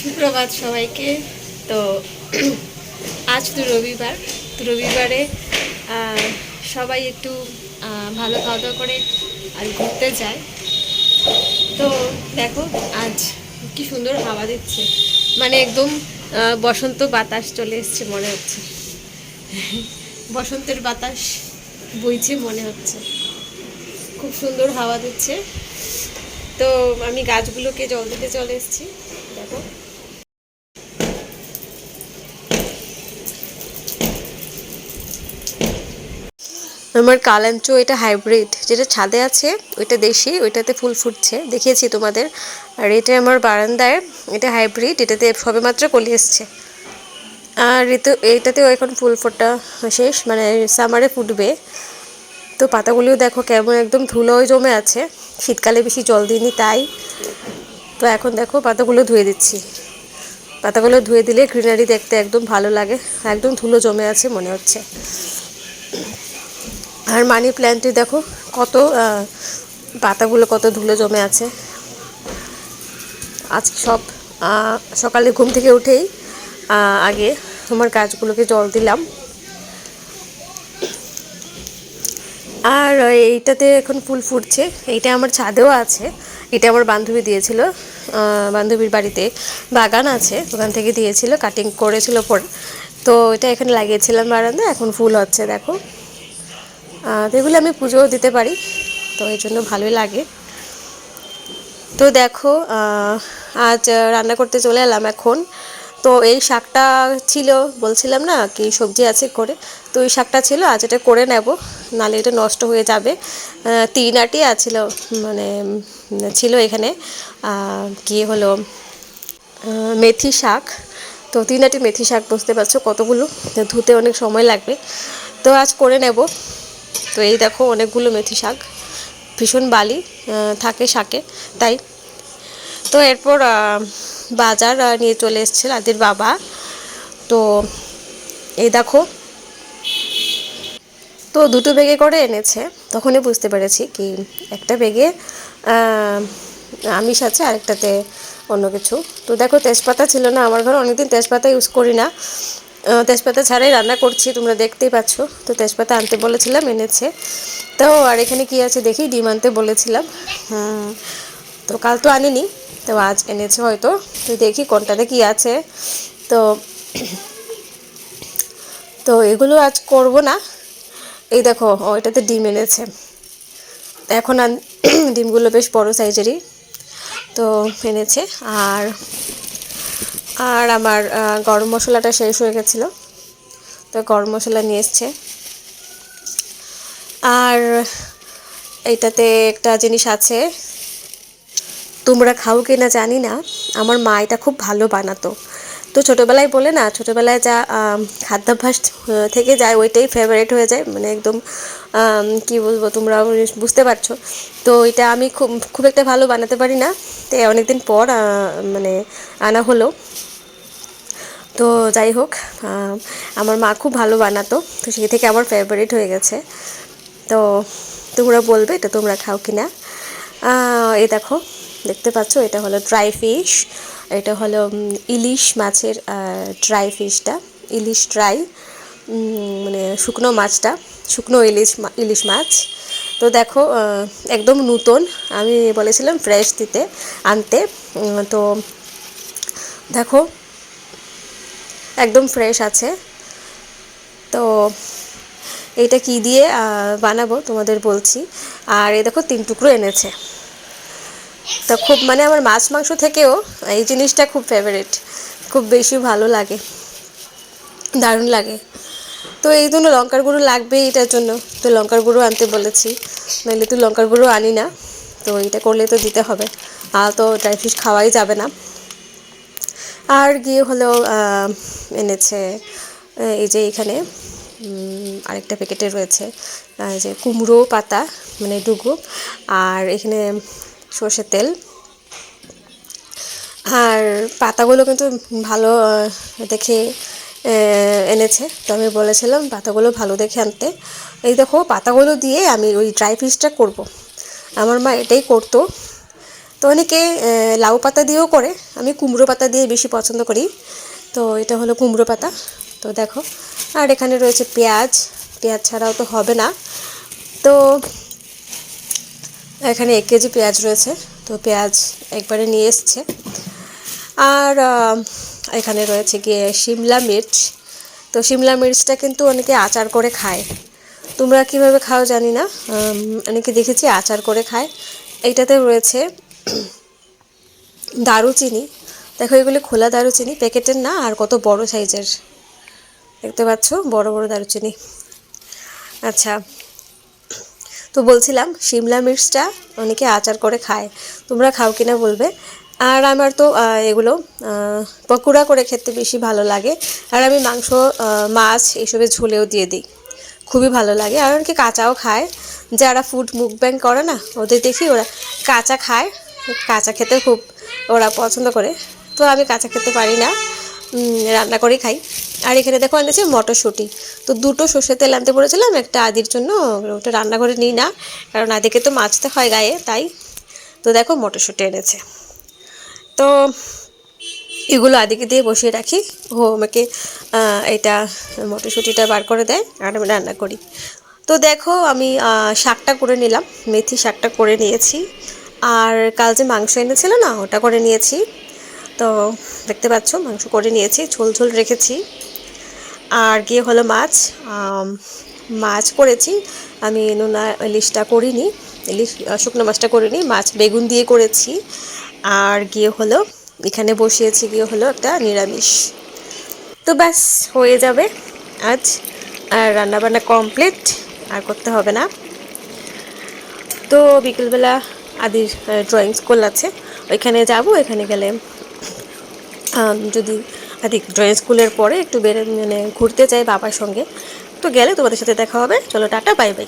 সুপ্রভাত সবাইকে। তো আজ তো রবিবার, তো রবিবারে সবাই একটু ভালো খাওয়া দাওয়া করে আর ঘুরতে যায়। তো দেখো, আজ কি সুন্দর হাওয়া দিচ্ছে। মানে একদম বসন্ত বাতাস চলে এসছে মনে হচ্ছে। বসন্তের বাতাস বইছে মনে হচ্ছে। খুব সুন্দর হাওয়া দিচ্ছে। তো আমি গাছগুলোকে জল দিতে চলে এসেছি। আমার কালাঞ্চো, এটা হাইব্রিড যেটা ছাদে আছে, ওইটা দেশি, ওইটাতে ফুল ফুটছে। দেখিয়েছি তোমাদের। আর এটা আমার বারান্দায়, এটা হাইব্রিড এটাতে সবেমাত্র কলি এসছে। আর ঋতু এইটাতেও এখন ফুল ফোটা শেষ মানে সামারে ফুটবে। তো পাতাগুলিও দেখো কেমন একদম ধুলোয় জমে আছে। শীতকালে বেশি জল দিইনি তাই। তো এখন দেখো পাতাগুলো ধুয়ে দিচ্ছি। পাতাগুলো ধুয়ে দিলে গ্রিনারি দেখতে একদম ভালো লাগে। একদম ধুলো জমে আছে মনে হচ্ছে। আর মানি প্ল্যান্টে দেখো কত পাতাগুলো কত ধুলো জমে আছে। আজকে সব সকালে ঘুম থেকে উঠেই আগে তোমার গাছগুলোকে জল দিলাম। আর এইটাতে এখন ফুল ফুটছে, এইটা আমার ছাদেও আছে, এটা আমার বান্ধবী দিয়েছিল বান্ধবীর বাড়িতে বাগান আছে, ওখান থেকে দিয়েছিল কাটিং করেছিল পরে। তো এটা এখানে লাগিয়েছিলাম বারান্দা এখন ফুল হচ্ছে, দেখো। এগুলো আমি পুজোও দিতে পারি, তো এই জন্য ভালোই লাগে। তো দেখো আজ রান্না করতে চলে এলাম এখন। তো এই শাকটা ছিল, বলছিলাম না কি সবজি আছে করে, তো এই শাকটা ছিল, আজ এটা করে নেব, নালে এটা নষ্ট হয়ে যাবে। তিন আটি আছিল মানে ছিল এখানে কি হলো মেথি শাক। তো তিন আটি মেথি শাক, বুঝতে পারছ কতগুলো? ধুতে অনেক সময় লাগবে। তো আজ করে নেব। তো এই দেখো অনেকগুলো মেথি শাক, ভীষণ বালি থাকে শাকে, তাই। তো এরপর বাজার নিয়ে চলে এসছে রাদের বাবা। তো এই দেখো, তো দুটো বেগে করে এনেছে, তখনই বুঝতে পেরেছি কি একটা বেগে আমিষ আছে, আরেকটাতে অন্য কিছু। তো দেখো তেজপাতা ছিল না, আমার ঘরে অনেকদিন তেজপাতা ইউজ করি না। তেজপাতা ছাড়াই রান্না করছি তোমরা দেখতেই পাচ্ছ। তো তেজপাতা আনতে বলেছিলাম এনেছে। তো আর এখানে কি আছে দেখি ডিম আনতে বলেছিলাম। হুম, তো কাল তো আনিনি তো আজ এনেছে হয়তো। তো দেখি কোনটাতে কি আছে। তো তো এগুলো আজ করব না। এই দেখো ওইটাতে ডিম এনেছে। এখন ডিমগুলো বেশ বড় সাইজেরই। তো এনেছে আর আর আমার গরম মশলাটা শেষ হয়ে গেছিল। তো গরম মশলা নিয়ে এসছে। আর এটাতে একটা জিনিস আছে। তোমরা খাও কি না জানি না। আমার মা এটা খুব ভালো বানাতো। তো ছোটোবেলায় বলে না, ছোটোবেলায় যা খাদ্যাভ্যাস থেকে যায় ওইটাই ফেভারিট হয়ে যায়। মানে একদম কি বলব তোমরা বুঝতে পারছ। তো এটা আমি খুব খুব একটা ভালো বানাতে পারি না। তো অনেকদিন পর মানে আনা হলো। তো যাই হোক আমার মা খুব ভালো বানাতো। তো সেই থেকে আমার ফেভারিট হয়ে গেছে। তো তোমরা বলবে এটা তোমরা খাও কি না এই দেখো, দেখতে পাচ্ছ, এটা হলো ড্রাই ফিশ এটা হলো ইলিশ মাছের ড্রাই ফিশটা ইলিশ ড্রাই মানে শুকনো মাছটা, শুকনো ইলিশ ইলিশ মাছ। তো দেখো একদম নূতন, আমি বলেছিলাম ফ্রেশ দিতে, আনতে। তো দেখো, একদম ফ্রেশ আছে। তো এইটা কি দিয়ে বানাবো তোমাদের বলছি। আর এই দেখো, তিন টুকরো এনেছে। তো খুব মানে আমার মাছ মাংস থেকেও এই জিনিসটা খুব ফেভারিট খুব বেশি ভালো লাগে, দারুণ লাগে। তো এই জন্য লঙ্কার গুঁড়ো লাগবে এটার জন্য। তো লঙ্কার গুঁড়ো আনতে বলেছি, নাহলে তো লঙ্কার গুঁড়ো আনি না, তো এটা করলে তো দিতে হবে, আর তো ড্রাই ফিশ খাওয়াই যাবে না। আর গিয়ে হলো এনেছে এই যে এখানে আরেকটা প্যাকেটে রয়েছে যে কুমড়ো পাতা মানে ডুগু, আর এখানে সর্ষের তেল। আর পাতাগুলো কিন্তু ভালো দেখে এনেছে। তো আমি বলেছিলাম, পাতাগুলো ভালো দেখে আনতে। এই দেখো, পাতাগুলো দিয়ে আমি ওই ড্রাই ফিশটা করব। আমার মা এটাই করতো। তো অনেকে লাউ পাতা দিয়েও করে। আমি কুমড়ো পাতা দিয়ে বেশি পছন্দ করি। তো এটা হলো কুমড়ো পাতা। তো দেখো, আর এখানে রয়েছে পেঁয়াজ। পেঁয়াজ ছাড়াও তো হবে না। তো এখানে এক কেজি পেঁয়াজ রয়েছে, তো পেঁয়াজ একবারে নিয়ে এসছে। আর এখানে রয়েছে গিয়ে শিমলা মির্চ। তো শিমলা মির্চটা কিন্তু অনেকে আচার করে খায়। তোমরা কীভাবে খাও জানি না অনেকে দেখেছি আচার করে খায়। এইটাতে রয়েছে দারুচিনি। দেখো, এগুলি খোলা দারুচিনি, প্যাকেটের না, আর কত বড় সাইজের। দেখতে পাচ্ছ? বড় বড় দারুচিনি। আচ্ছা তো বলছিলাম শিমলা মির্চটা অনেকে আচার করে খায়। তোমরা খাও কিনা বলবে। আর আমার তো এগুলো পকোড়া করে খেতে বেশি ভালো লাগে। আর আমি মাংস মাছ এসবের ঝোলেও দিয়ে দিই। খুবই ভালো লাগে। আর অনেকে কাঁচাও খায়। যারা ফুড মুখ ব্যাং করে না, ওদের দেখি ওরা কাঁচা খায়। কাঁচা খেতে খুব ওরা পছন্দ করে। তো আমি কাঁচা খেতে পারি না। রান্না করেই খাই। আর এখানে দেখো এনেছে মটরশুঁটি। তো দুটো সর্ষের তেল আনতে পড়েছিলাম একটা আদির জন্য, ওটা রান্না করে নিই না, কারণ আদিকে তো মাছতে হয় গায়ে, তাই। তো দেখো মটরশুঁটি এনেছে। তো এগুলো আদিকে দিয়ে বসিয়ে রাখি। ও আমাকে এটা মটরশুঁটিটা বার করে দেয়, আর আমি রান্না করি। তো দেখো আমি শাকটা করে নিলাম, মেথি শাকটা করে নিয়েছি। আর কাল যে মাংস এনেছিল না, ওটা করে নিয়েছি। তো দেখতে পাচ্ছ, মাংস করে নিয়েছি, ঝোল ঝোল রেখেছি। আর গিয়ে হলো মাছ? মাছ করেছি। আমি নোনা ইলিশটা করিনি। ইলিশ শুকনো মাছটা করিনি। মাছ বেগুন দিয়ে করেছি। আর গিয়ে হলো, এখানে বসিয়েছি গিয়ে হলো একটা নিরামিষ। তো ব্যাস, হয়ে যাবে আজ। আর রান্নাবান্না কমপ্লিট আর করতে হবে না। তো বিকেলবেলা আদির ড্রয়িং স্কুল আছে। ওইখানে যাব এখানে গেলে যদি আদি ড্রয়িং স্কুলের পরে একটু বেরে মানে ঘুরতে যাই বাবার সঙ্গে। তো গেলে তোমাদের সাথে দেখা হবে। চলো টাটা বাই বাই